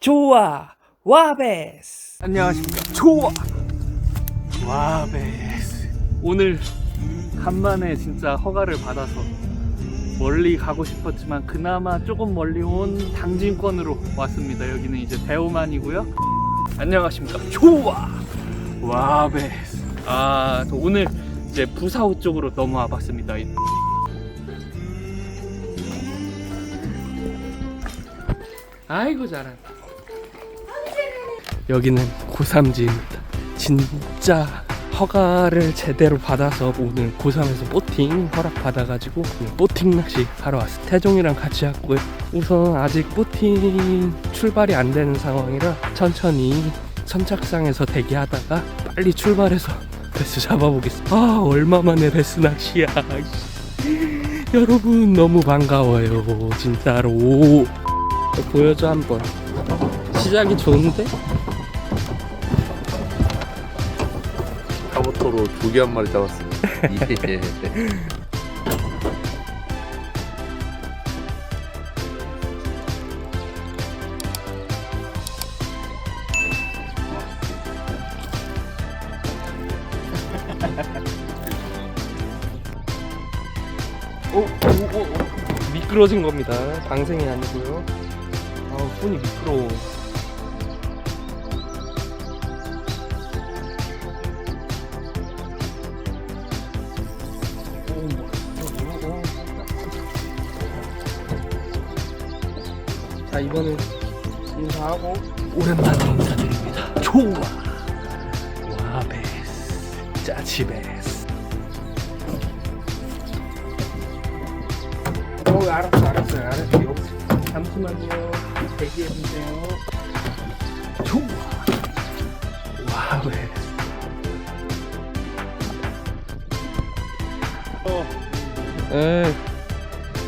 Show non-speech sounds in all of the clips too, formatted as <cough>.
좋아 와베스. 안녕하십니까. 좋아 와베스. 오늘 간만에 진짜 허가를 받아서 멀리 가고 싶었지만 그나마 조금 멀리 온 당진권으로 왔습니다. 여기는 이제 대우만이고요. 안녕하십니까. 좋아 와베스. 아또 오늘 이제 부사호 쪽으로 넘어와 봤습니다. 아이고 잘한다 여기는 고삼지입니다. 진짜 허가를 제대로 받아서 오늘 고3에서 보팅 허락 받아가지고 보팅 낚시 하러 왔어요. 태종이랑 같이 왔고요. 우선 아직 보팅 출발이 안 되는 상황이라 천천히 선착장에서 대기하다가 빨리 출발해서 베스 잡아보겠습니다. 아 얼마만에 베스 낚시야. <laughs> 여러분 너무 반가워요. 진짜로. 보여줘 한번. 시작이 좋은데? 카부토로 조개 한 마리 잡았어. <laughs> 예. 오, 오, 오, 오. 미끄러진 겁니다. 방생이 아니고요. 아, 손이 미끄러워. 자, 이번엔 인사하고 오랜만에 인사드립니다. 좋아. 와 베스. 짜치 베스. 어, 알았어, 알았어, 알았어. 여기 잠시만요. 대기해주세요. 좋아. 와, 왜? 네,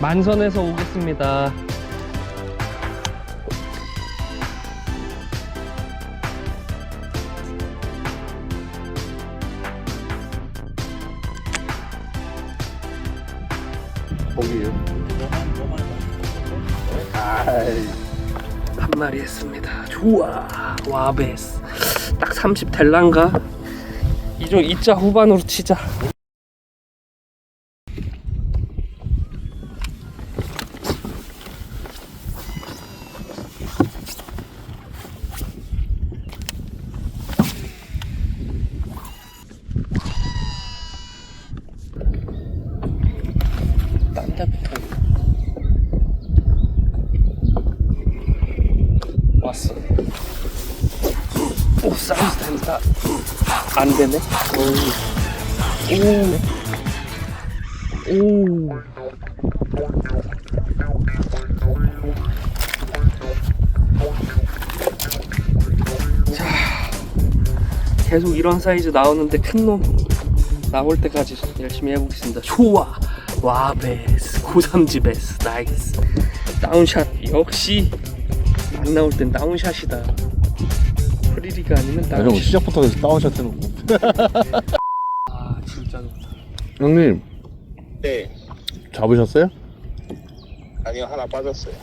만선에서 오겠습니다. 한 마리 했습니다. 좋아. 와베스. 딱 30 될란가? 이중 2자 후반으로 치자. 딴 데부터 왔어. 오, 사이즈 된다. 안 되네. 오. 오. 자, 계속 이런 사이즈 나오는데 큰 놈 나올 때까지 열심히 해보겠습니다. 좋아. 와, 베스. 고삼지 베스. 나이스. 다운샷. 역시 안 나올 땐 다운샷이다. 프리리가 아니면 아, 형 다운샷. 시작부터 계속 다운샷 해놓고. 아 진짜 좋다. 형님 네, 잡으셨어요? 아니요 하나 빠졌어요.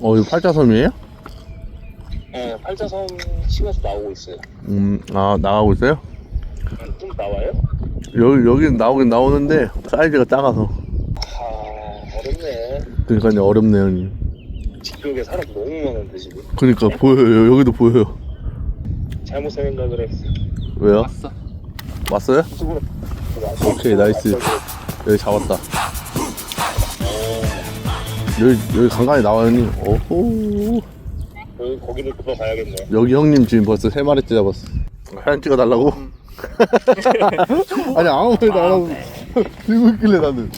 어, 이거 팔자섬이에요? 네, 팔자섬 치면서 나오고 있어요. 음, 아 나가고 있어요? 좀 나와요? 여기 여기는 나오긴 나오는데 사이즈가 작아서. 아 어렵네. 그러니까 이제 어렵네요, 형님. 뒤쪽에 사람 너무 많은데 지금. 그러니까 보여요. 여기도 보여요. 잘못 생각을 했어. 왜요? 왔어. 왔어요? 오케이, 나이스. 여기 잡았다. 여기 여기 간간히 나와요, 형님. 오호. 여기 거기를 들어가야겠네. 여기 형님 지금 벌써 세 마리째 잡았어. 사진 찍어달라고? <laughs> 아니 아무 말도 안 하고 들고 있길래 나는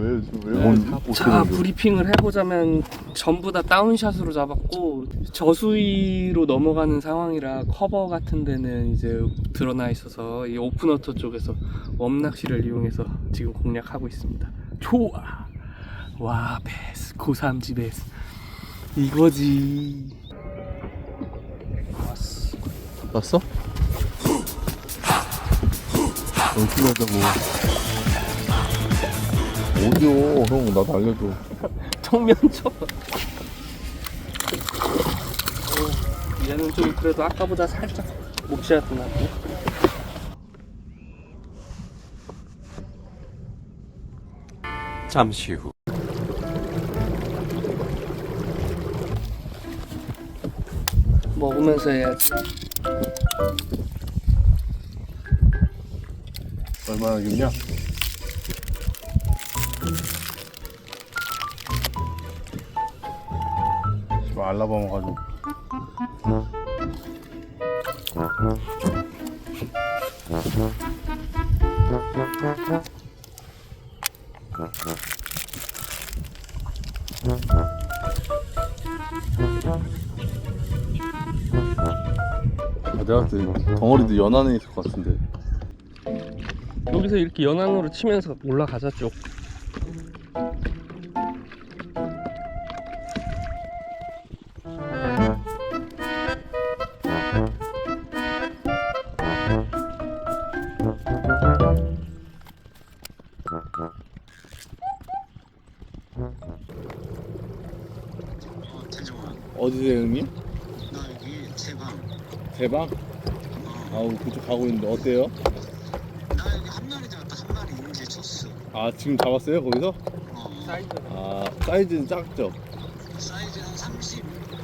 왜, 왜 못, 못 자? 브리핑을 해보자면 전부 다 다운샷으로 잡았고 저수위로 넘어가는 상황이라 커버 같은 데는 이제 드러나 있어서 이 오픈워터 쪽에서 웜낚시를 이용해서 지금 공략하고 있습니다. 좋아. 와 베스 고삼지 베스 이거지. 봤어? 어떻게 하자고 어디요? 형 나도 알려줘. <laughs> 정면 쳐. 얘는 좀 그래도 아까보다 살짝 몫이라도 나고 잠시 후. 먹으면서 해야지. 얼마나 겠냐 알라바마 가지고. 아, 내가 봤을 때 덩어리도 연안에 있을 것 같은데. 여기서 이렇게 연안으로 치면서 올라가자 쭉 어디세요 형님? 나 여기 제 방 대방? 아우 그쪽 가고 있는데 어때요? 나 여기 한 마리 잡았다 한 마리 인제 쳤어 아 지금 잡았어요 거기서? 어, 아 사이즈는 작죠? 사이즈는 32음다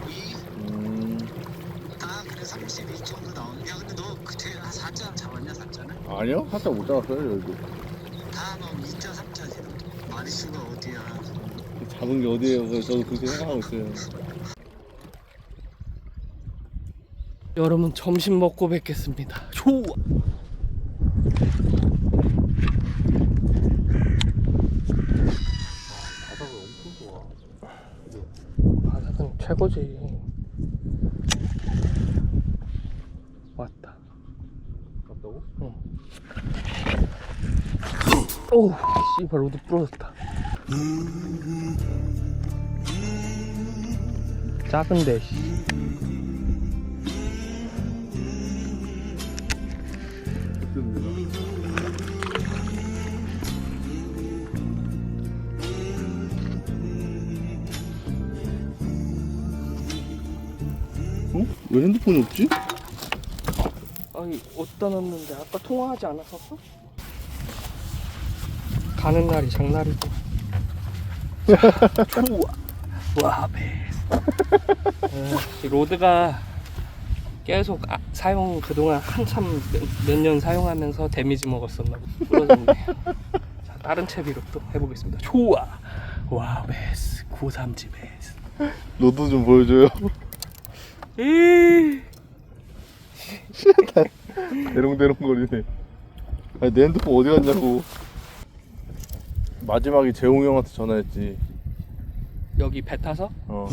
그래 32 정도 나오는 야 근데 너 그때 한 4자 잡았냐 4자는? 아니요 살짝 못 잡았어요 여기 다너 2자 3자지 마리수가 어디야 잡은 게 어디예요 그래서 저도 그렇게 생각하고 있어요 여러분 점심 먹고 뵙겠습니다 좋아 바닥은 엄청 좋아 바닥은 최고지 왔다 맞다고? 응. 오, 씨발 로드 부러졌다. 작은데. 씨. 어? 왜 핸드폰이 없지? 아니 어디다 놨는데 아까 통화하지 않았었어? 가는 날이 장날이고. 자, 좋아. 와 베스. 어, 이 로드가 계속 아- 사용 그동안 한참 몇 년 사용하면서 데미지 먹었었나 보. 부러졌네. 자 다른 채비로 또 해보겠습니다. 좋아. 와 베스. 고삼지 베스. 로드 좀 보여줘요 이. <laughs> 대롱대롱 거리네 아니 내 핸드폰 어디 갔냐고 마지막에 재홍이 형한테 전화했지 여기 배 타서 어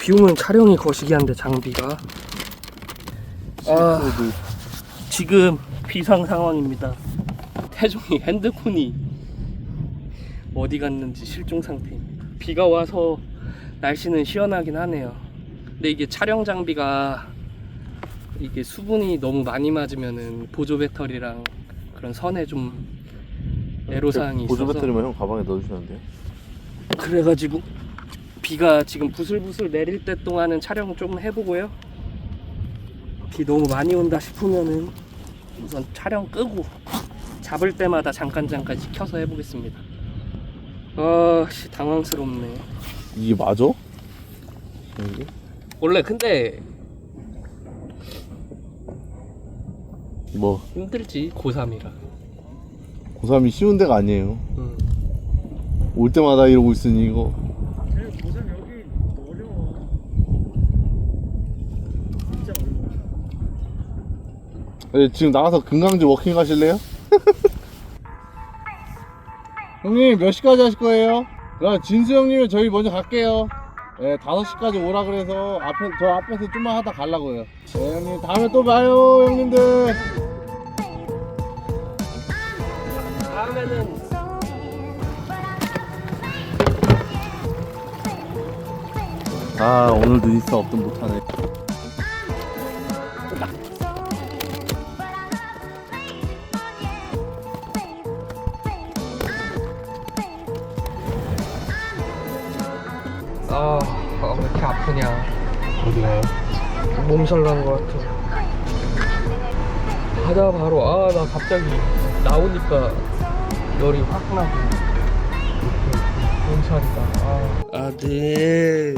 비 오면 촬영이 거시기한데 장비가 아. 지금 비상 상황입니다. 태종이 핸드폰이 어디 갔는지 실종 상태입니다. 비가 와서 날씨는 시원하긴 하네요. 근데 이게 촬영 장비가 이게 수분이 너무 많이 맞으면은 보조 배터리랑 그런 선에 좀 애로사항이 보조 있어서 배터리만 형 가방에 넣어주시면 안 돼요? 그래가지고 비가 지금 부슬부슬 내릴 때 동안은 촬영 좀 해보고요. 비 너무 많이 온다 싶으면은 우선 촬영 끄고 잡을 때마다 잠깐 잠깐 켜서 해보겠습니다. 아씨 당황스럽네. 이게 맞아? 이게? 원래 근데 뭐 힘들지 고3이라. 고3이 쉬운 데가 아니에요 음. 올 때마다 이러고 있으니 이거 고생 여기 어려워 진짜 어려워 네, 지금 나가서 금강주 워킹 가실래요? <laughs> 형님 몇 시까지 하실 거예요? 그럼 진수 형님은 저희 먼저 갈게요 네 5시까지 오라 그래서 앞에 저 앞에서 좀만 하다 가려고요. 네 형님 다음에 또 봐요 형님들. 다음에는 아 오늘도 인스타 업든 못하네 아, 아, 왜 이렇게 아프냐. 어디가요? 몸살 난 것 같아. 가자 바로. 아, 나 갑자기 나오니까 열이 확 나고. 몸살이다. 아. 아들.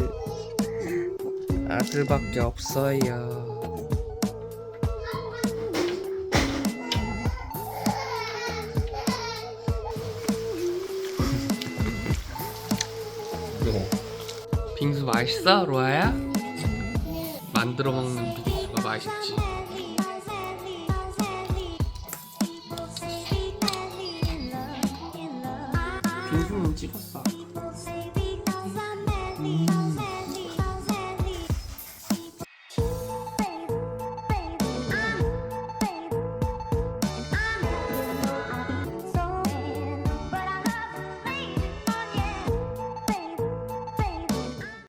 아들밖에 없어요. 맛있어, 로아야? 만들어 먹는 빙수가 맛있지. 빙수는 찍었어.